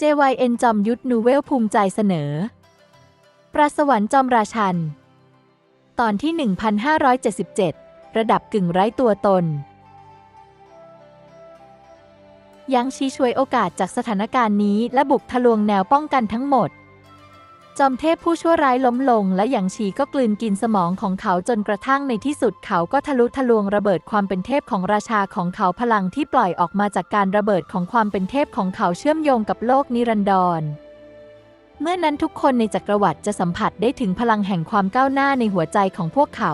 JYN จอมยุทธนูเวลภูมิใจเสนอ ประสวรรค์จอมราชัน ตอนที่ 1577 ระดับกึ่งไร้ตัวตน ยังชี้ช่วยโอกาสจากสถานการณ์นี้และบุกทะลวงแนวป้องกันทั้งหมด จอมเทพผู้ชั่วร้ายล้มลง และหยางชีก็กลืนกินสมองของเขาจนกระทั่งในที่สุดเขาก็ทะลุทะลวงระเบิดความเป็นเทพของราชาของเขาพลังที่ปล่อยออกมาจากการระเบิดของความเป็นเทพของเขาเชื่อมโยงกับโลกนิรันดร เมื่อนั้นทุกคนในจักรวรรดิจะสัมผัสได้ถึงพลังแห่งความก้าวหน้าในหัวใจของพวกเขา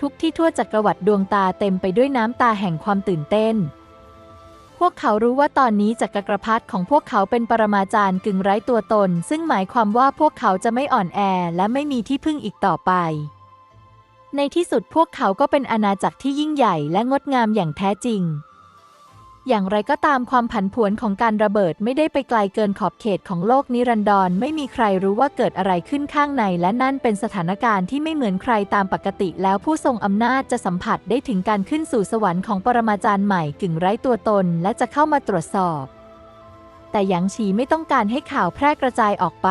ทุกที่ทั่วจักรวรรดิดวงตาเต็มไปด้วยน้ำตาแห่งความตื่นเต้น พวกเขารู้ว่าตอนนี้จักรพรรดิของพวกเขาเป็นปรมาจารย์กึ่งไร้ตัวตน ซึ่งหมายความว่าพวกเขาจะไม่อ่อนแอและไม่มีที่พึ่งอีกต่อไป ในที่สุดพวกเขาก็เป็นอาณาจักรที่ยิ่งใหญ่และงดงามอย่างแท้จริง อย่างไรก็ตามความผันผวนของการระเบิดไม่ได้ไปไกลเกินขอบเขตของโลกนิรันดรไม่มีใครรู้ว่าเกิดอะไรขึ้นข้างใน และนั่นเป็นสถานการณ์ที่ไม่เหมือนใครตามปกติ แล้วผู้ทรงอำนาจจะสัมผัสได้ถึงการขึ้นสู่สวรรค์ของปรมาจารย์ใหม่กึ่งไร้ตัวตน และจะเข้ามาตรวจสอบ แต่หยางฉีไม่ต้องการให้ข่าวแพร่กระจายออกไป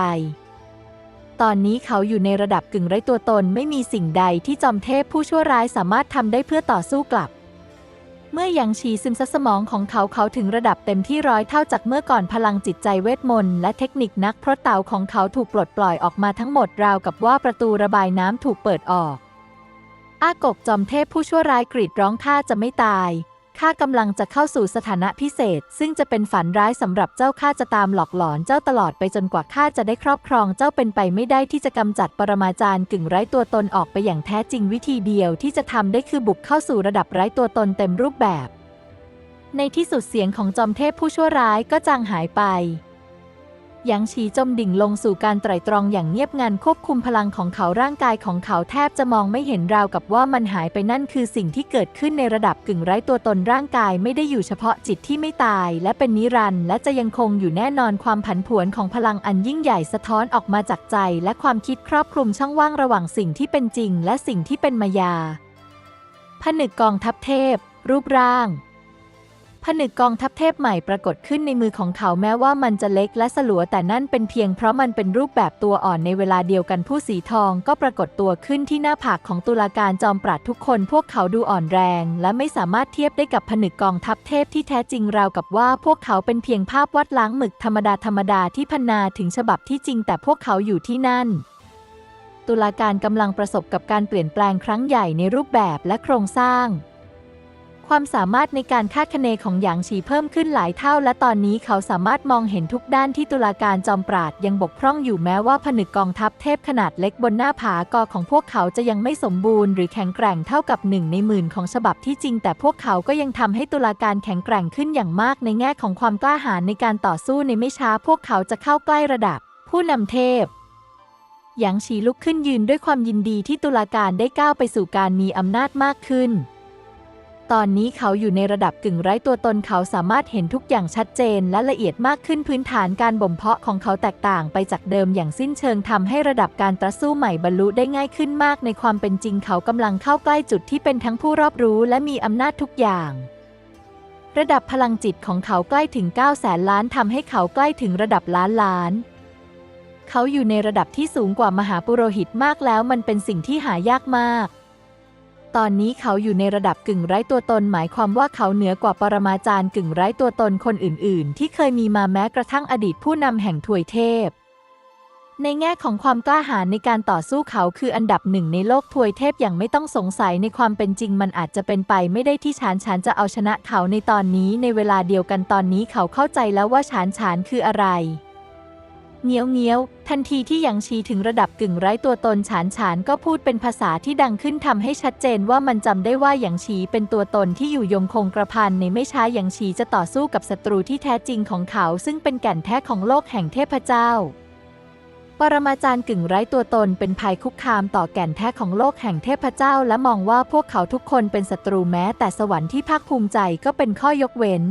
ตอนนี้เขาอยู่ในระดับกึ่งไร้ตัวตนไม่มีสิ่งใดที่จอมเทพผู้ชั่วร้ายสามารถทำได้เพื่อต่อสู้กลับ เมื่อยังฉีซึมซับสมองของเขาเขาถึงระดับเต็มที่ร้อยเท่าจากเมื่อก่อนพลังจิตใจเวทมนต์และเทคนิคนักพรตเต่าของเขาถูกปลดปล่อยออกมาทั้งหมดราวกับว่าประตูระบายน้ำถูกเปิดออก อากกจอมเทพผู้ชั่วร้ายกรีดร้องข้าจะไม่ตาย ข้ากำลังจะเข้าสู่สถานะพิเศษ ซึ่งจะเป็นฝันร้ายสำหรับเจ้าข้าจะตามหลอกหลอนเจ้าตลอดไปจนกว่าข้าจะได้ครอบครองเจ้าเป็นไปไม่ได้ที่จะกำจัดปรมาจารย์กึ่งไร้ตัวตนออกไปอย่างแท้จริงวิธีเดียวที่จะทำได้คือบุกเข้าสู่ระดับไร้ตัวตนเต็มรูปแบบ ในที่สุดเสียงของจอมเทพผู้ชั่วร้ายก็จางหายไป ยางฉีจมดิ่งลงสู่การไตร่ตรองอย่างเงียบงันควบคุมพลังของเขาร่างกายของเขาแทบจะมองไม่เห็นราวกับว่ามันหายไปนั่นคือสิ่งที่เกิดขึ้นในระดับกึ่งไร้ตัวตนร่างกายไม่ได้อยู่เฉพาะจิตที่ไม่ตาย และเป็นนิรันดร์และจะยังคงอยู่แน่นอนความผันผวนของพลังอันยิ่งใหญ่สะท้อนออกมาจากใจ และความคิดครอบคลุมช่องว่างระหว่างสิ่งที่เป็นจริง และสิ่งที่เป็นมายาผนึกกองทัพเทพ รูปร่าง ผนึกกองทัพเทพใหม่ปรากฏขึ้นในมือของเขาแม้ว่ามันจะเล็กและสลัวแต่นั่นเป็นเพียงเพราะมันเป็นรูปแบบตัวอ่อนในเวลาเดียวกันผู้สีทองก็ปรากฏตัวขึ้นที่หน้าผากของตุลาการจอมปราดทุกคน พวกเขาดูอ่อนแรง และไม่สามารถเทียบได้กับผนึกกองทัพเทพที่แท้จริงราวกับว่า พวกเขาเป็นเพียงภาพวาดล้างหมึกธรรมดาธรรมดาที่พนาถึงฉบับที่จริง แต่พวกเขาอยู่ที่นั่นตุลาการกำลังประสบกับการเปลี่ยนแปลงครั้งใหญ่ในรูปแบบและโครงสร้าง ความสามารถในการคาดคะเนของหยางฉีเพิ่มขึ้นหลายเท่า และตอนนี้เขาสามารถมองเห็นทุกด้านที่ตุลาการจอมปราดยังบกพร่องอยู่แม้ว่าผนึกกองทัพเทพขนาดเล็กบนหน้าผากอของพวกเขาจะยังไม่สมบูรณ์หรือแข็งแกร่งเท่ากับหนึ่งในหมื่นของฉบับที่จริง แต่พวกเขาก็ยังทำให้ตุลาการแข็งแกร่งขึ้นอย่างมากในแง่ของความกล้าหาญในการต่อสู้ในไม่ช้า พวกเขาจะเข้าใกล้ระดับ ผู้นำเทพหยางฉีลุกขึ้นยืนด้วยความยินดีที่ตุลาการได้ก้าวไปสู่การมีอำนาจมากขึ้น ตอนนี้เขาอยู่ในระดับกึ่งไร้ตัวตนเขาสามารถเห็นทุกอย่างชัดเจนและละเอียดมากขึ้นพื้นฐานการบ่มเพาะของเขาแตกต่างไปจากเดิมอย่างสิ้นเชิงทำให้ระดับการต่อสู้ใหม่บรรลุได้ง่ายขึ้นมากในความเป็นจริงเขากำลังเข้าใกล้จุดที่เป็นทั้งผู้รอบรู้และมีอำนาจทุกอย่างระดับพลังจิตของเขาใกล้ถึง 9 แสนล้านทำให้เขาใกล้ถึงระดับล้านล้าน เขาอยู่ในระดับที่สูงกว่ามหาปุโรหิตมากแล้วมันเป็นสิ่งที่หายากมาก ตอนนี้เขาอยู่ในระดับกึ่งไร้ตัวตน หมายความว่าเขาเหนือกว่าปรมาจารย์กึ่งไร้ตัวตนคนอื่น ๆ ที่เคยมีมาแม้กระทั่งอดีตผู้นำแห่งถวยเทพ ในแง่ของความกล้าหาญในการต่อสู้เขาคืออันดับหนึ่งในโลกถวยเทพอย่างไม่ต้องสงสัยในความเป็นจริงมันอาจจะเป็นไปไม่ได้ที่ฉานฉานจะเอาชนะเขาในตอนนี้ในเวลาเดียวกันตอนนี้เขาเข้าใจแล้วว่าฉานฉานคืออะไร เงี้ยวเงี้ยวทันทีที่หยางชีถึงระดับกึ่งไร้ตัวตนฉานฉานก็พูดเป็นภาษาที่ดังขึ้นทำให้ชัดเจนว่ามันจำได้ว่าหยางชีเป็นตัวตนที่อยู่ยงคงกระพันในไม่ช้าหยางชีจะต่อสู้กับศัตรูที่แท้จริงของเขา ซึ่งเป็นแก่นแท้ของโลกแห่งเทพเจ้า ปรมาจารย์กึ่งไร้ตัวตนเป็นภัยคุกคามต่อแก่นแท้ของโลกแห่งเทพเจ้า และมองว่าพวกเขาทุกคนเป็นศัตรูแม้แต่สวรรค์ที่ภาคภูมิใจก็เป็นข้อยกเว้น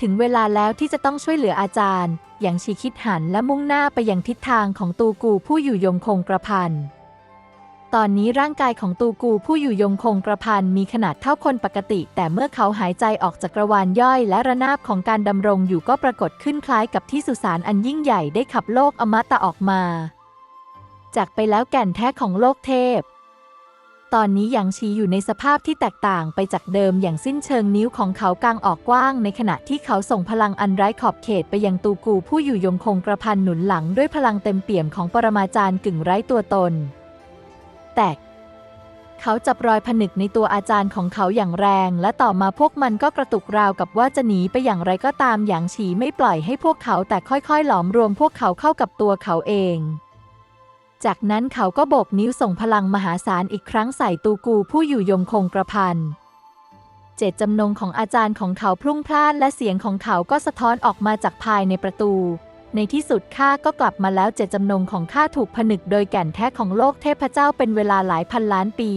ถึงเวลาแล้วที่จะต้องช่วยเหลืออาจารย์ อย่างชีคิดหันและมุ่งหน้าไปยังทิศทางของตูกูผู้อยู่ยงคงกระพัน ตอนนี้ร่างกายของตูกูผู้อยู่ยงคงกระพันมีขนาดเท่าคนปกติ แต่เมื่อเขาหายใจออกจากกระวานย่อย และระนาบของการดำรงอยู่ก็ปรากฏขึ้นคล้ายกับที่สุสานอันยิ่งใหญ่ได้ขับโลกอมตะออกมา จากไปแล้วแก่นแท้ของโลกเทพ ตอนนี้หยางชีอยู่ในสภาพที่แตกต่างไปจากเดิมอย่างสิ้นเชิงนิ้วของเขากางออกกว้าง ในขณะที่เขาส่งพลังอันไร้ขอบเขตไปยังตูกูผู้อยู่ยงคงกระพันหนุนหลังด้วยพลังเต็มเปี่ยมของปรมาจารย์กึ่งไร้ตัวตน แต่เขาจับรอยผนึกในตัวอาจารย์ของเขาอย่างแรง และต่อมาพวกมันก็กระตุกราวกับว่าจะหนีไปอย่างไรก็ตามอย่างฉีไม่ปล่อยให้พวกเขาแต่ค่อยๆ หลอมรวมพวกเขาเข้ากับตัวเขาเอง จากนั้นเขาก็โบกนิ้วส่งพลังมหาศาลอีกครั้งใส่ตูกูผู้อยู่ยงคงกระพันเจตจำนงของอาจารย์ของเขาพรุ่งพล่านและเสียงของเขาก็สะท้อนออกมาจากภายในประตู ในที่สุดข้าก็กลับมาแล้วเจตจำนงของข้าถูกผนึกโดยแก่นแท้ของโลกเทพเจ้าเป็นเวลาหลายพันล้านปี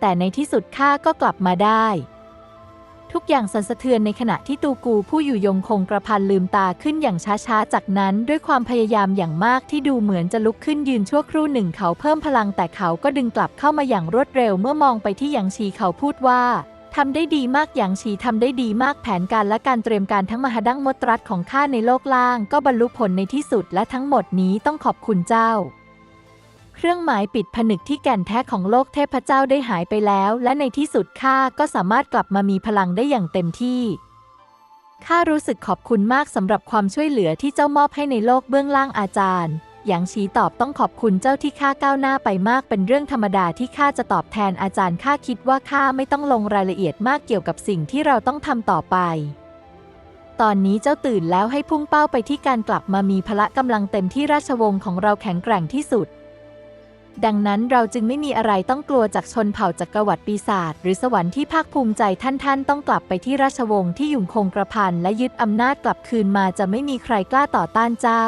แต่ในที่สุดข้าก็กลับมาได้ ทุกอย่างสั่นสะเทือนในขณะที่ตูกูผู้อยู่ยงคงกระพันลืมตาขึ้นอย่างช้าๆ จากนั้นด้วยความพยายามอย่างมากที่ดูเหมือนจะลุกขึ้นยืนชั่วครู่หนึ่งเขาเพิ่มพลังแต่เขาก็ดึงกลับเข้ามาอย่างรวดเร็วเมื่อมองไปที่หยางชีเขาพูดว่าทำได้ดีมากหยางชีทำได้ดีมากแผนการและการเตรียมการทั้งมหาดั้งมดรัดของข้าในโลกล่าง ก็บรรลุผลในที่สุดและทั้งหมดนี้ต้องขอบคุณเจ้า เครื่องหมายปิดผนึกที่แก่นแท้ของโลกเทพเจ้าได้หายไปแล้ว และในที่สุดข้าก็สามารถกลับมามีพลังได้อย่างเต็มที่ข้ารู้สึกขอบคุณมากสำหรับความช่วยเหลือที่เจ้ามอบให้ในโลกเบื้องล่างอาจารย์ หยางชีตอบต้องขอบคุณเจ้าที่ข้าก้าวหน้าไปมาก เป็นเรื่องธรรมดาที่ข้าจะตอบแทนอาจารย์ข้าคิดว่าข้าไม่ต้องลงรายละเอียดมากเกี่ยวกับสิ่งที่เราต้องทำต่อไป ตอนนี้เจ้าตื่นแล้วให้พุ่งเป้าไปที่การกลับมามีพละกำลังเต็มที่ราชวงศ์ของเราแข็งแกร่งที่สุด ดังนั้นเราจึงไม่มีอะไรต้องกลัวจากชนเผ่าจักรวรรดิปีศาจหรือสวรรค์ที่ภาคภูมิใจท่านท่านต้องกลับไปที่ราชวงศ์ที่ยู่งคงกระพันและยึดอำนาจกลับคืนมาจะไม่มีใครกล้าต่อต้านเจ้า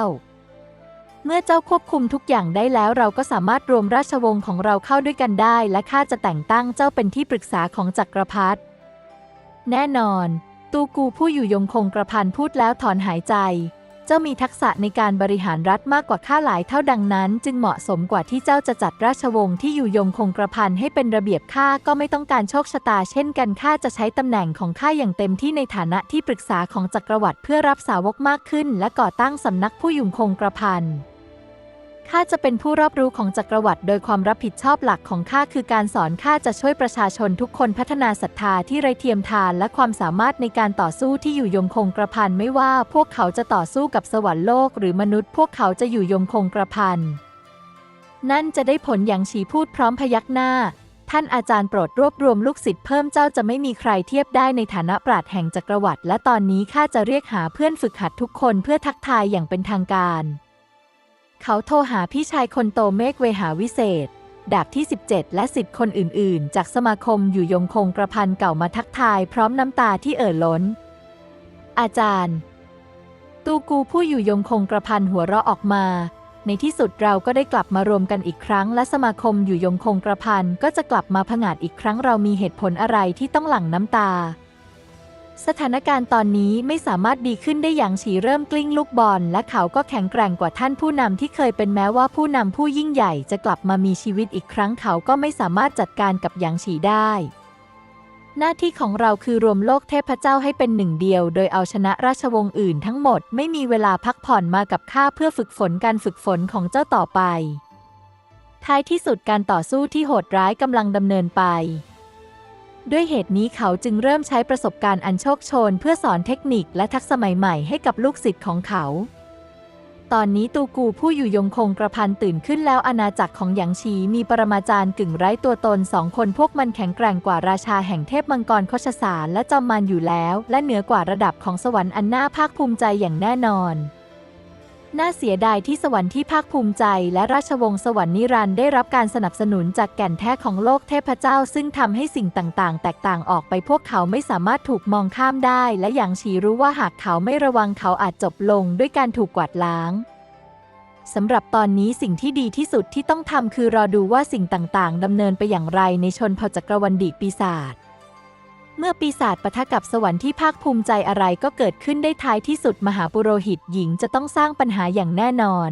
เมื่อเจ้าควบคุมทุกอย่างได้แล้วเราก็สามารถรวมราชวงศ์ของเราเข้าด้วยกันได้ และข้าจะแต่งตั้งเจ้าเป็นที่ปรึกษาของจักรพรรดิแน่นอน ตูกูผู้อยู่ยงคงกระพันพูดแล้วถอนหายใจ เจ้ามีทักษะในการบริหารรัฐมากกว่าข้าหลายเท่าดังนั้น จึงเหมาะสมกว่าที่เจ้าจะจัดราชวงศ์ที่อยู่ยงคงกระพันให้เป็นระเบียบข้าก็ไม่ต้องการโชคชะตาเช่นกันข้าจะใช้ตำแหน่งของข้าอย่างเต็มที่ในฐานะที่ปรึกษาของจักรวรรดิเพื่อรับสาวกมากขึ้น และก่อตั้งสำนักผู้อยู่คงกระพัน ข้าจะเป็นผู้รอบรู้ของจักรวรรดิโดยความรับผิดชอบหลักของข้าคือการสอนข้าจะช่วยประชาชนทุกคนพัฒนาศรัทธาที่ไร้เทียมทานและความสามารถในการต่อสู้ที่อยู่ยงคงกระพันไม่ว่าพวกเขาจะต่อสู้กับสวรรค์โลกหรือมนุษย์ พวกเขาจะอยู่ยงคงกระพันนั่นจะได้ผลอย่างฉีพูดพร้อมพยักหน้า ท่านอาจารย์โปรดรวบรวมลูกศิษย์เพิ่มเจ้าจะไม่มีใครเทียบได้ในฐานะปราดแห่งจักรวรรดิและตอนนี้ข้าจะเรียกหาเพื่อนฝึกหัดทุกคนเพื่อทักทายอย่างเป็นทางการ เขาโทรหาพี่ชายคนโตเมฆเวหาวิเศษ ดาบที่ 17 และสิทธิ์คนอื่น ๆ จากสมาคมอยู่ยงคงกระพันเก่ามาทักทายพร้อมน้ำตาที่เอ่อล้น อาจารย์ ตูกูผู้อยู่ยงคงกระพันหัวเราะออกมา ในที่สุดเราก็ได้กลับมารวมกันอีกครั้ง และสมาคมอยู่ยงคงกระพันก็จะกลับมาผงาดอีกครั้งเรามีเหตุผลอะไรที่ต้องหลั่งน้ำตา สถานการณ์ตอนนี้ไม่สามารถดีขึ้นได้อย่างฉีเริ่มกลิ้งลูกบอล และเขาก็แข็งแกร่งกว่าท่านผู้นำที่เคยเป็นแม้ว่าผู้นำผู้ยิ่งใหญ่จะกลับมามีชีวิตอีกครั้งเขาก็ไม่สามารถจัดการกับหยางฉีได้ หน้าที่ของเราคือรวมโลกเทพเจ้าให้เป็นหนึ่งเดียว โดยเอาชนะราชวงศ์อื่นทั้งหมดไม่มีเวลาพักผ่อนมากับข้าเพื่อฝึกฝนการฝึกฝนของเจ้าต่อไป ท้ายที่สุดการต่อสู้ที่โหดร้ายกำลังดำเนินไป ด้วยเหตุนี้เขาจึงเริ่มใช้ประสบการณ์อันโชคโชน เพื่อสอนเทคนิคและทักษะใหม่ๆให้กับลูกศิษย์ของเขา ตอนนี้ตูกูผู้อยู่ยงคงกระพันตื่นขึ้นแล้วอาณาจักรของหยางชีมีปรมาจารย์กึ่งไร้ตัวตนสองคนพวกมันแข็งแกร่งกว่าราชาแห่งเทพมังกรโคชสารและจอมมารอยู่แล้ว และเหนือกว่าระดับของสวรรค์อันน่าภาคภูมิใจอย่างแน่นอน น่าเสียดายที่สวรรค์ที่ภาคภูมิใจ และราชวงศ์สวรรค์นิรันดร์ได้รับการสนับสนุนจากแก่นแท้ของโลกเทพเจ้า ซึ่งทำให้สิ่งต่างๆ แตกต่างออกไปพวกเขาไม่สามารถถูกมองข้ามได้ และอย่างชีรู้ว่าหากเขาไม่ระวังเขาอาจจบลงด้วยการถูกกวาดล้างสำหรับตอนนี้สิ่งที่ดีที่สุดที่ต้องทำคือรอดูว่าสิ่งต่างๆดำเนินไปอย่างไรในชนเผ่าจักรวรรดิปีศาจ เมื่อปีศาจปะทะกับสวรรค์ที่ภาคภูมิใจอะไรก็เกิดขึ้นได้ท้ายที่สุดมหาปุโรหิตหญิงจะต้องสร้างปัญหาอย่างแน่นอน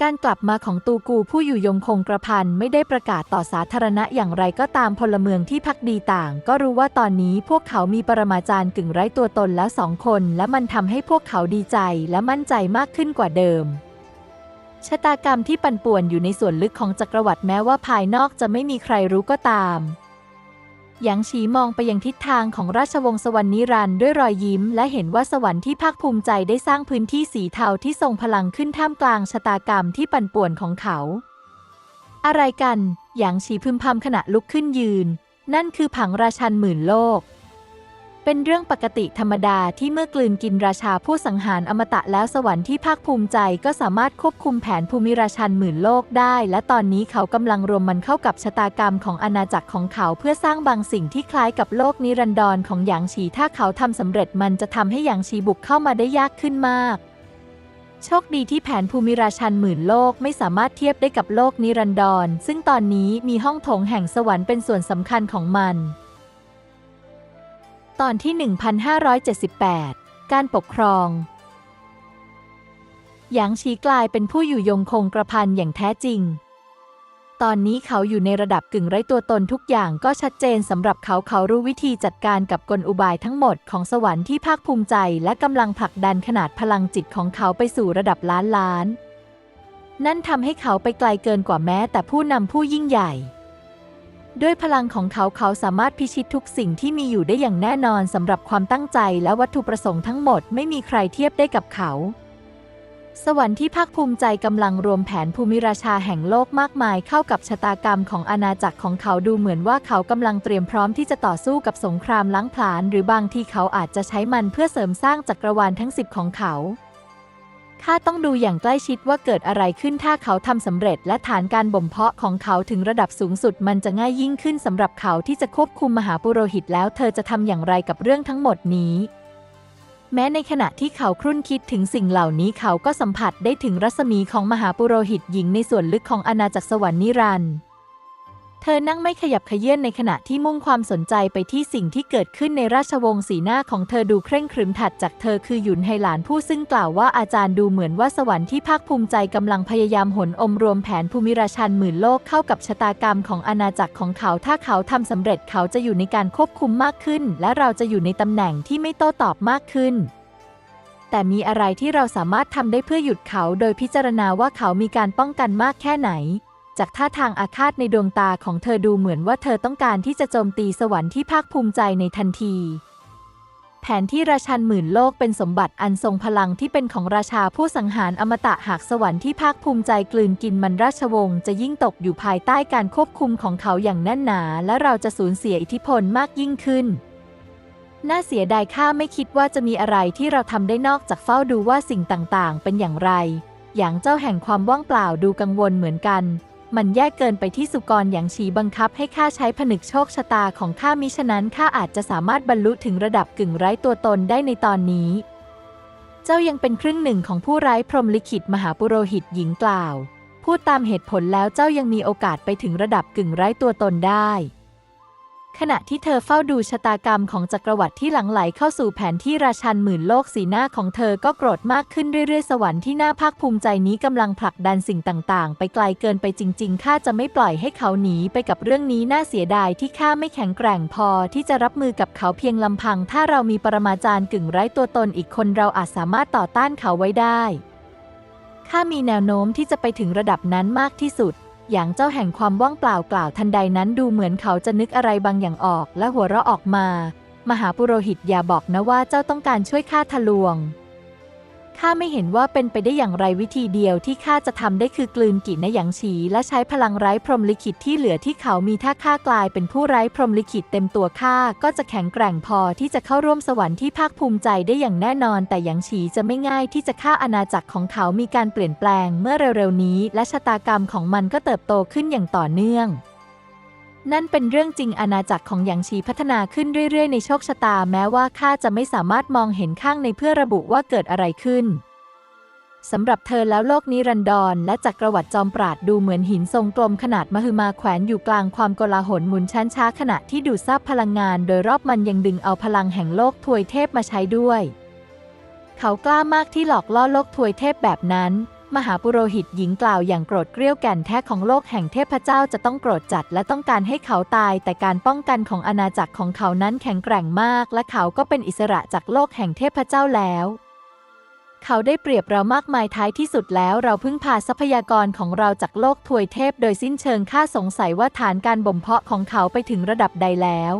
การกลับมาของตูกูผู้อยู่ยงคงกระพันไม่ได้ประกาศต่อสาธารณะอย่างไรก็ตามพลเมืองที่พักดีต่าง ก็รู้ว่าตอนนี้พวกเขามีปรมาจารย์กึ่งไร้ตัวตนแล้วสองคน และมันทำให้พวกเขาดีใจและมั่นใจมากขึ้นกว่าเดิมชะตากรรมที่ปั่นป่วนอยู่ในส่วนลึกของจักรวรรดิแม้ว่าภายนอกจะไม่มีใครรู้ก็ตาม หยางฉีมองไปยังทิศทางของราชวงศ์สวรรค์นิรันด์ด้วยรอยยิ้ม และเห็นว่าสวรรค์ที่ภาคภูมิใจได้สร้างพื้นที่สีเทาที่ทรงพลังขึ้นท่ามกลางชะตากรรมที่ปั่นป่วนของเขา อะไรกัน หยางฉีพึมพำขณะลุกขึ้นยืน นั่นคือผังราชันหมื่นโลก เป็นเรื่องปกติธรรมดาที่เมื่อกลืนกินราชาผู้สังหารอมตะแล้วสวรรค์ที่ภาคภูมิใจก็สามารถควบคุมแผนภูมิราชันหมื่นโลกได้ และตอนนี้เขากำลังรวมมันเข้ากับชะตากรรมของอาณาจักรของเขาเพื่อสร้างบางสิ่งที่คล้ายกับโลกนิรันดรของหยางฉีถ้าเขาทำสำเร็จมันจะทำให้หยางฉีบุกเข้ามาได้ยากขึ้นมากโชคดีที่แผนภูมิราชันหมื่นโลกไม่สามารถเทียบได้กับโลกนิรันดรซึ่งตอนนี้มีห้องโถงแห่งสวรรค์เป็นส่วนสำคัญของมัน ตอนที่ 1578 การปกครอง หยางชีกลายเป็นผู้อยู่ยงคงกระพันอย่างแท้จริง ตอนนี้เขาอยู่ในระดับกึ่งไร้ตัวตนทุกอย่างก็ชัดเจนสำหรับเขาเขารู้วิธีจัดการกับกลอุบายทั้งหมดของสวรรค์ที่ภาคภูมิใจและกำลังผลักดันขนาดพลังจิตของเขาไปสู่ระดับล้านล้าน นั่นทำให้เขาไปไกลเกินกว่าแม้แต่ผู้นำผู้ยิ่งใหญ่ ด้วยพลังของเขาเขาสามารถพิชิตทุกสิ่งที่มีอยู่ได้อย่างแน่นอนสำหรับความตั้งใจและวัตถุประสงค์ทั้งหมดไม่มีใครเทียบได้กับเขา สวรรค์ที่ภาคภูมิใจกำลังรวมแผนภูมิราชาแห่งโลกมากมายเข้ากับชะตากรรมของอาณาจักรของเขาดูเหมือนว่าเขากำลังเตรียมพร้อมที่จะต่อสู้กับสงครามล้างผลาญหรือบางที่เขาอาจจะใช้มันเพื่อเสริมสร้างจักรวาลทั้งสิบของเขา ข้าต้องดูอย่างใกล้ชิดว่าเกิดอะไรขึ้นถ้าเขาทำสำเร็จ และฐานการบ่มเพาะของเขาถึงระดับสูงสุด มันจะง่ายยิ่งขึ้นสำหรับเขาที่จะควบคุมมหาปุโรหิตแล้วเธอจะทำอย่างไรกับเรื่องทั้งหมดนี้ แม้ในขณะที่เขาครุ่นคิดถึงสิ่งเหล่านี้เขาก็สัมผัสได้ถึงรัศมีของมหาปุโรหิตหญิงในส่วนลึกของอาณาจักรสวรรค์นิรันดร์ เธอนั่งไม่ขยับเขยื่อนในขณะที่มุ่งความสนใจไปที่สิ่งที่เกิดขึ้นในราชวงศ์สีหน้าของเธอดูเคร่งครึมถัดจากเธอคือหยุนไฮหลานผู้ซึ่งกล่าวว่าอาจารย์ดูเหมือนว่าสวรรค์ที่ภาคภูมิใจกำลังพยายามหนอมรวมแผนภูมิราชันหมื่นโลกเข้ากับชะตากรรมของอาณาจักรของเขาถ้าเขาทำสำเร็จเขาจะอยู่ในการควบคุมมากขึ้น และเราจะอยู่ในตำแหน่งที่ไม่โต้ตอบมากขึ้นแต่มีอะไรที่เราสามารถทำได้เพื่อหยุดเขาโดยพิจารณาว่าเขามีการป้องกันมากแค่ไหน จากท่าทางอาฆาตในดวงตาของเธอดูเหมือนว่าเธอต้องการที่จะโจมตีสวรรค์ที่ภาคภูมิใจในทันที แผนที่ราชันหมื่นโลกเป็นสมบัติอันทรงพลังที่เป็นของราชาผู้สังหารอมตะหากสวรรค์ที่ภาคภูมิใจกลืนกินมันราชวงศ์จะยิ่งตกอยู่ภายใต้การควบคุมของเขาอย่างแน่นหนา และเราจะสูญเสียอิทธิพลมากยิ่งขึ้นน่าเสียดายข้าไม่คิดว่าจะมีอะไรที่เราทำได้นอกจากเฝ้าดูว่าสิ่งต่างๆ เป็นอย่างไร อย่างเจ้าแห่งความว่างเปล่าดูกังวลเหมือนกัน มันแย่เกินไปที่สุกรอย่างชีบังคับให้ข้าใช้ผนึกโชคชะตาของข้ามิฉะนั้นข้าอาจจะสามารถบรรลุถึงระดับกึ่งไร้ตัวตนได้ในตอนนี้ เจ้ายังเป็นครึ่งหนึ่งของผู้ไร้พรหมลิขิตมหาปุโรหิตหญิงกล่าว พูดตามเหตุผลแล้วเจ้ายังมีโอกาสไปถึงระดับกึ่งไร้ตัวตนได้ ขณะที่เธอเฝ้าดูชะตากรรมของจักรวรรดิที่หลังไหลเข้าสู่แผนที่ราชันหมื่นโลกสีหน้าของเธอก็โกรธมากขึ้นเรื่อยๆ สวรรค์ที่น่าภาคภูมิใจนี้กำลังผลักดันสิ่งต่างๆ ไปไกลเกินไปจริง ๆ ข้าจะไม่ปล่อยให้เขาหนีไปกับเรื่องนี้น่าเสียดายที่ข้าไม่แข็งแกร่งพอที่จะรับมือกับเขาเพียงลำพัง ถ้าเรามีปรมาจารย์กึ่งไร้ตัวตนอีกคนเราอาจสามารถต่อต้านเขาไว้ได้ข้ามีแนวโน้มที่จะไปถึงระดับนั้นมากที่สุด อย่างเจ้าแห่งความว่างเปล่ากล่าวทันใดนั้นดูเหมือนเขาจะนึกอะไรบางอย่างออกและหัวเราะออกมา มหาปุโรหิตอย่าบอกนะว่าเจ้าต้องการช่วยข้าทะลวง ข้าไม่เห็นว่าเป็นไปได้อย่างไรวิธีเดียวที่ข้าจะทำได้คือกลืนกินในหยางฉี และใช้พลังไร้พรหมลิขิตที่เหลือที่เขามีถ้าข้ากลายเป็นผู้ไร้พรหมลิขิตเต็มตัวข้าก็จะแข็งแกร่งพอที่จะเข้าร่วมสวรรค์ที่ภาคภูมิใจได้อย่างแน่นอน แต่หยางฉีจะไม่ง่ายที่จะฆ่าอาณาจักรของเขามีการเปลี่ยนแปลงเมื่อเร็วๆนี้ และชะตากรรมของมันก็เติบโตขึ้นอย่างต่อเนื่อง นั่นเป็นเรื่องจริงอาณาจักรของหยางชีพัฒนาขึ้นเรื่อยๆ ในโชคชะตาแม้ว่าข้าจะไม่สามารถมองเห็นข้างในเพื่อระบุว่าเกิดอะไรขึ้นสำหรับเธอแล้วโลกนิรันดรและจักรวรรดิจอมปราดดูเหมือนหินทรงกลมขนาดมหึมาแขวนอยู่กลางความโกลาหลหมุนชั้นช้าขณะที่ดูดซับพลังงาน โดยรอบมันยังดึงเอาพลังแห่งโลกทวยเทพมาใช้ด้วย เขากล้ามากที่หลอกล่อโลกทวยเทพแบบนั้น มหาปุโรหิตหญิงกล่าวอย่างโกรธเกรี้ยวแก่นแท้ของโลกแห่งเทพเจ้าจะต้องโกรธจัดและต้องการให้เขาตาย แต่การป้องกันของอาณาจักรของเขานั้นแข็งแกร่งมาก และเขาก็เป็นอิสระจากโลกแห่งเทพเจ้าแล้ว เขาได้เปรียบเรามากมายท้ายที่สุดแล้ว เราพึ่งพาทรัพยากรของเราจากโลกถวยเทพ โดยสิ้นเชิงข้าสงสัยว่าฐานการบ่มเพาะของเขาไปถึงระดับใดแล้ว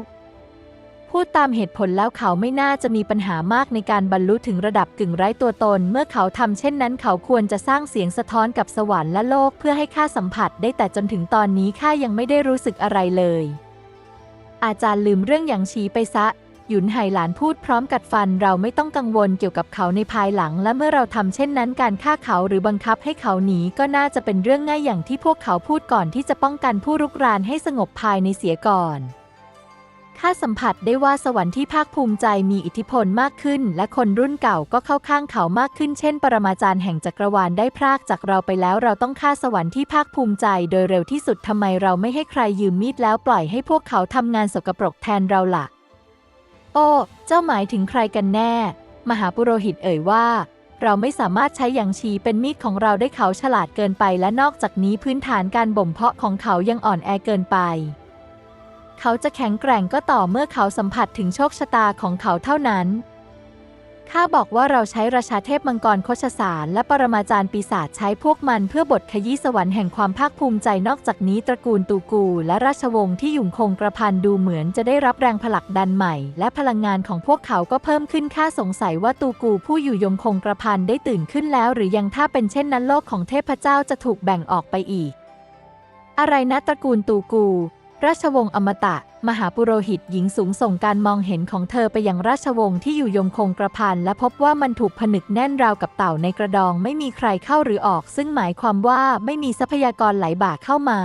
พูดตามเหตุผลแล้วเขาไม่น่าจะมีปัญหามากในการบรรลุถึงระดับกึ่งไร้ตัวตน เมื่อเขาทำเช่นนั้นเขาควรจะสร้างเสียงสะท้อนกับสวรรค์และโลกเพื่อให้ข้าสัมผัสได้แต่จนถึงตอนนี้ข้ายังไม่ได้รู้สึกอะไรเลย อาจารย์ลืมเรื่องอย่างชีไปซะ หยุนไห่หลานพูดพร้อมกัดฟันเราไม่ต้องกังวลเกี่ยวกับเขาในภายหลัง และเมื่อเราทำเช่นนั้นการฆ่าเขาหรือบังคับให้เขาหนีก็น่าจะเป็นเรื่องง่ายอย่างที่พวกเขาพูดก่อนที่จะป้องกันผู้รุกรานให้สงบภายในเสียก่อน ข้าสัมผัสได้ว่าสวรรค์ที่ภาคภูมิใจมีอิทธิพลมากขึ้น และคนรุ่นเก่าก็เข้าข้างเขามากขึ้น เช่น ปรมาจารย์แห่งจักรวาลได้พรากจากเราไปแล้ว เราต้องฆ่าสวรรค์ที่ภาคภูมิใจ โดยเร็วที่สุดทำไมเราไม่ให้ใครยืมมีดแล้วปล่อยให้พวกเขาทำงานสกปรกแทนเราล่ะ โอ้ เจ้าหมายถึงใครกันแน่ มหาปุโรหิตเอ่ยว่า เราไม่สามารถใช้หยางชีเป็นมีดของเราได้เขาฉลาดเกินไป และนอกจากนี้พื้นฐานการบ่มเพาะของเขายังอ่อนแอเกินไป เขาจะแข็งแกร่งก็ต่อเมื่อเขาสัมผัสถึงโชคชะตาของเขาเท่านั้น ข้าบอกว่าเราใช้ราชาเทพมังกรโคชสารและปรมาจารย์ปีศาจใช้พวกมันเพื่อบทขยี้สวรรค์แห่งความภาคภูมิใจนอกจากนี้ตระกูลตูกูและราชวงศ์ที่อยู่คงกระพันดูเหมือนจะได้รับแรงผลักดันใหม่ และพลังงานของพวกเขาก็เพิ่มขึ้นข้าสงสัยว่าตูกูผู้อยู่ยงคงกระพันได้ตื่นขึ้นแล้วหรือยังถ้าเป็นเช่นนั้นโลกของเทพเจ้าจะถูกแบ่งออกไปอีก อะไรนะตระกูลตูกู ราชวงศ์อมตะ มหาปุโรหิตหญิงสูงส่งการมองเห็นของเธอไปยังราชวงศ์ที่อยู่ยงคงกระพันและพบว่ามันถูกผนึกแน่นราวกับเต่าในกระดองไม่มีใครเข้าหรือออก ซึ่งหมายความว่าไม่มีทรัพยากรไหลบ่าเข้ามา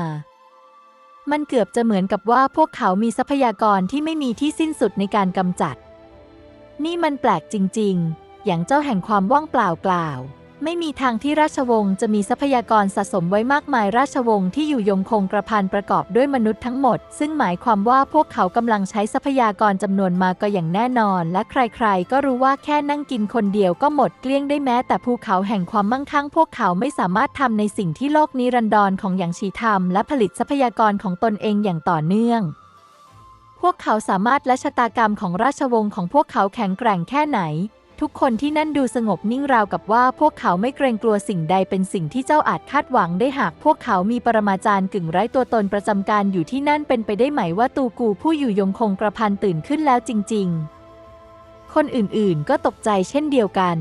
มันเกือบจะเหมือนกับว่าพวกเขามีทรัพยากรที่ไม่มีที่สิ้นสุดในการกำจัด นี่มันแปลกจริง ๆ อย่างเจ้าแห่งความว่างเปล่ากล่าว ไม่มีทางที่ราชวงศ์จะมีทรัพยากรสะสมไว้มากมายราชวงศ์ที่อยู่ยงคงกระพันประกอบด้วยมนุษย์ทั้งหมด ซึ่งหมายความว่าพวกเขากำลังใช้ทรัพยากรจำนวนมากก็อย่างแน่นอน และใครๆ ก็รู้ว่าแค่นั่งกินคนเดียวก็หมดเกลี้ยงได้แม้แต่ภูเขาแห่งความมั่งคั่ง พวกเขาไม่สามารถทำในสิ่งที่โลกนิรันดรของอย่างชีทำและผลิตทรัพยากรของตนเองอย่างต่อเนื่องพวกเขาสามารถและชะตากรรมของราชวงศ์ของพวกเขาแข็งแกร่งแค่ไหน ทุกคนที่นั่นดูสงบนิ่งราวกับว่าพวกเขาไม่เกรงกลัวสิ่งใดเป็นสิ่งที่เจ้าอาจคาดหวังได้หากพวกเขามีปรมาจารย์กึ่งไร้ตัวตนประจำการอยู่ที่นั่นเป็นไปได้ไหมว่าตูกูผู้อยู่ยงคงกระพันตื่นขึ้นแล้วจริง ๆ คนอื่นๆก็ตกใจเช่นเดียวกัน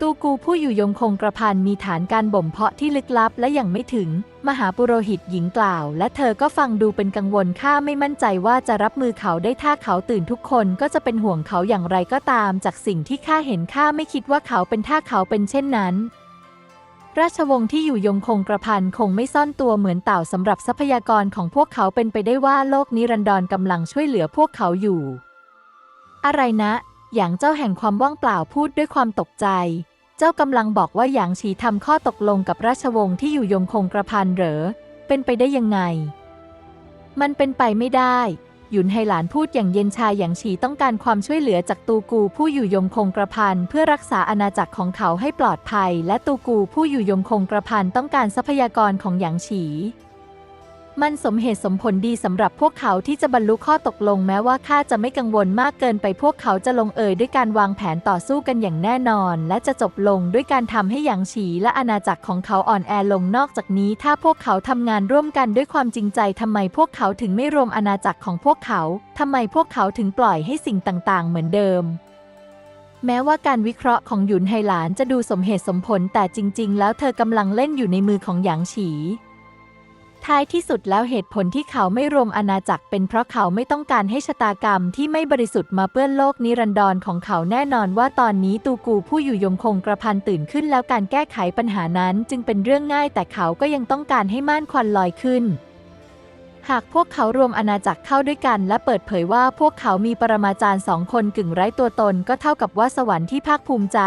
ตูกูผู้อยู่ยงคงกระพันมีฐานการบ่มเพาะที่ลึกลับและยังไม่ถึง มหาปุโรหิตหญิงกล่าว และเธอก็ฟังดูเป็นกังวลข้าไม่มั่นใจว่าจะรับมือเขาได้ถ้าเขาตื่นทุกคนก็จะเป็นห่วงเขาอย่างไรก็ตาม จากสิ่งที่ข้าเห็นข้าไม่คิดว่าเขาเป็นถ้าเขาเป็นเช่นนั้น ราชวงศ์ที่อยู่ยงคงกระพันคงไม่ซ่อนตัวเหมือนเต่าสำหรับทรัพยากรของพวกเขาเป็นไปได้ว่าโลกนิรันดรกำลังช่วยเหลือพวกเขาอยู่ อะไรนะ อย่างเจ้าแห่งความว่างเปล่าพูดด้วยความตกใจ เจ้ากำลังบอกว่าหยางฉีทำข้อตกลงกับราชวงศ์ที่อยู่ยงคงกระพันเหรอ เป็นไปได้ยังไง มันเป็นไปไม่ได้ หยุนไฮหลานพูดอย่างเย็นชาหยางฉีต้องการความช่วยเหลือจากตูกูผู้อยู่ยงคงกระพันเพื่อรักษาอาณาจักรของเขาให้ปลอดภัย และตูกูผู้อยู่ยงคงกระพันต้องการทรัพยากรของหยางฉี มันสมเหตุสมผลดีสำหรับพวกเขาที่จะบรรลุข้อตกลงแม้ว่าข้าจะไม่กังวลมากเกินไปพวกเขาจะลงเอยด้วยการวางแผนต่อสู้กันอย่างแน่นอน และจะจบลงด้วยการทำให้หยางฉีและอาณาจักรของเขาอ่อนแอลงนอกจากนี้ ถ้าพวกเขาทำงานร่วมกันด้วยความจริงใจทำไมพวกเขาถึงไม่รวมอาณาจักรของพวกเขาทำไมพวกเขาถึงปล่อยให้สิ่งต่างๆ เหมือนเดิมแม้ว่าการวิเคราะห์ของหยุนไฮหลานจะดูสมเหตุสมผลแต่จริง ๆ แล้วเธอกำลังเล่นอยู่ในมือของหยางฉี ท้ายที่สุดแล้วเหตุผลที่เขาไม่รวมอาณาจักรเป็นเพราะเขาไม่ต้องการให้ชะตากรรมที่ไม่บริสุทธิ์มาเปื้อนโลกนิรันดรของเขาแน่นอนว่าตอนนี้ตูกูผู้อยู่ยงคงกระพันตื่นขึ้นแล้วการแก้ไขปัญหานั้นจึงเป็นเรื่องง่ายแต่เขาก็ยังต้องการให้ม่านควันลอยขึ้น หากพวกเขารวมอาณาจักรเข้าด้วยกัน และเปิดเผยว่าพวกเขามีปรมาจารย์สองคนกึ่งไร้ตัวตน ก็เท่ากับว่าสวรรค์ที่ภาคภูมิใจ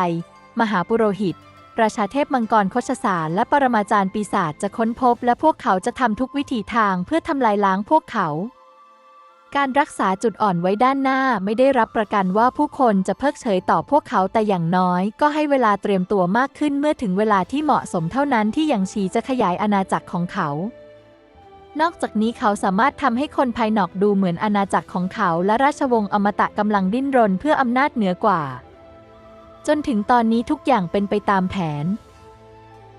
มหาปุโรหิต ราชาเทพมังกรโคชสารและปรมาจารย์ปีศาจจะค้นพบ และพวกเขาจะทำทุกวิถีทางเพื่อทำลายล้างพวกเขา การรักษาจุดอ่อนไว้ด้านหน้าไม่ได้รับประกันว่าผู้คนจะเพิกเฉยต่อพวกเขาแต่อย่างน้อย ก็ให้เวลาเตรียมตัวมากขึ้นเมื่อถึงเวลาที่เหมาะสมเท่านั้นที่หยางชีจะขยายอาณาจักรของเขานอกจากนี้เขาสามารถทำให้คนภายนอกดูเหมือนอาณาจักรของเขา และราชวงศ์อมตะกำลังดิ้นรนเพื่ออำนาจเหนือกว่า จนถึงตอนนี้ทุกอย่างเป็นไปตามแผน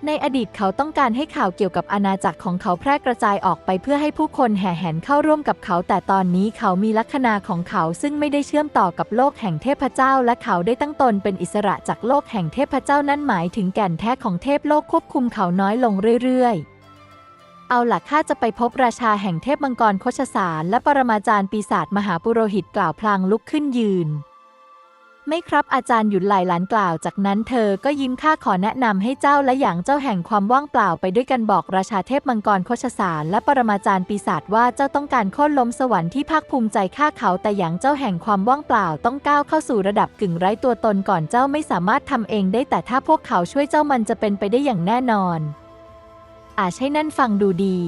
ในอดีตเขาต้องการให้ข่าวเกี่ยวกับอาณาจักรของเขาแพร่กระจายออกไปเพื่อให้ผู้คนแห่แหนเข้าร่วมกับเขา แต่ตอนนี้เขามีลัคนาของเขาซึ่งไม่ได้เชื่อมต่อกับโลกแห่งเทพเจ้า และเขาได้ตั้งตนเป็นอิสระจากโลกแห่งเทพเจ้านั่นหมายถึงแก่นแท้ของเทพโลกควบคุมเขาน้อยลงเรื่อยๆเอาล่ะข้าจะไปพบราชาแห่งเทพมังกรโคชสาร และปรมาจารย์ปีศาจมหาปุโรหิตกล่าวพลางลุกขึ้นยืน ไม่ครับอาจารย์หยุนไหลหลานกล่าว จากนั้นเธอก็ยิ้มข้าขอแนะนำให้เจ้าและหยางเจ้าแห่งความว่างเปล่าไปด้วยกันบอกราชาเทพมังกรโคชสารและปรมาจารย์ปีศาจว่าเจ้าต้องการโค่นล้มสวรรค์ที่ภาคภูมิใจข้าเขาแต่หยางเจ้าแห่งความว่างเปล่าต้องก้าวเข้าสู่ระดับกึ่งไร้ตัวตนก่อนเจ้าไม่สามารถทำเองได้แต่ถ้าพวกเขาช่วยเจ้ามันจะเป็นไปได้อย่างแน่นอนอาจใช่นั่นฟังดูดี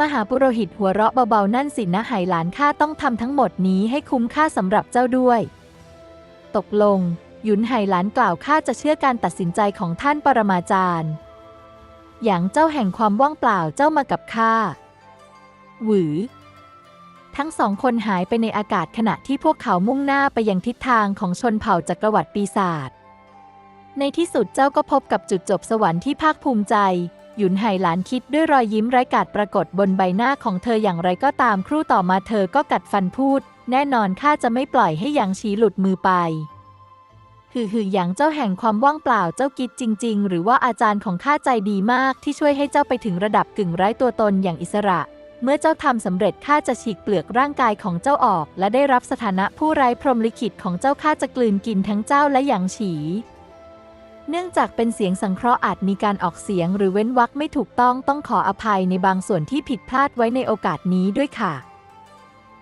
มหาปุโรหิตหัวเราะเบาๆ นั่นสินะไหหลานข้าต้องทำทั้งหมดนี้ให้คุ้มค่าสำหรับเจ้าด้วย ตกลง หยุนไหหลานกล่าวข้าจะเชื่อการตัดสินใจของท่านปรมาจารย์อย่างเจ้าแห่งความว่างเปล่าเจ้ามากับข้าหวือ ทั้งสองคนหายไปในอากาศขณะที่พวกเขามุ่งหน้าไปยังทิศทางของชนเผ่าจักรวรรดิปีศาจในที่สุดเจ้าก็พบกับจุดจบสวรรค์ที่ภาคภูมิใจ หยุนไหหลานคิดด้วยรอยยิ้มไร้กาดปรากฏบนใบหน้าของเธออย่างไรก็ตามครู่ต่อมาเธอก็กัดฟันพูด แน่นอนข้าจะไม่ปล่อยให้หยางฉีหลุดมือไป คือคือหยางเจ้าแห่งความว่างเปล่าเจ้ากิดจริง ๆ หรือว่าอาจารย์ของข้าใจดีมากที่ช่วยให้เจ้าไปถึงระดับกึ่งไร้ตัวตนอย่างอิสระ เมื่อเจ้าทำสำเร็จข้าจะฉีกเปลือกร่างกายของเจ้าออก และได้รับสถานะผู้ไร้พรหมลิขิตของเจ้าข้าจะกลืนกินทั้งเจ้าและหยางฉีเนื่องจากเป็นเสียงสังเคราะห์อาจมีการออกเสียงหรือเว้นวรรคไม่ถูกต้องต้องขออภัยในบางส่วนที่ผิดพลาดไว้ในโอกาสนี้ด้วยค่ะ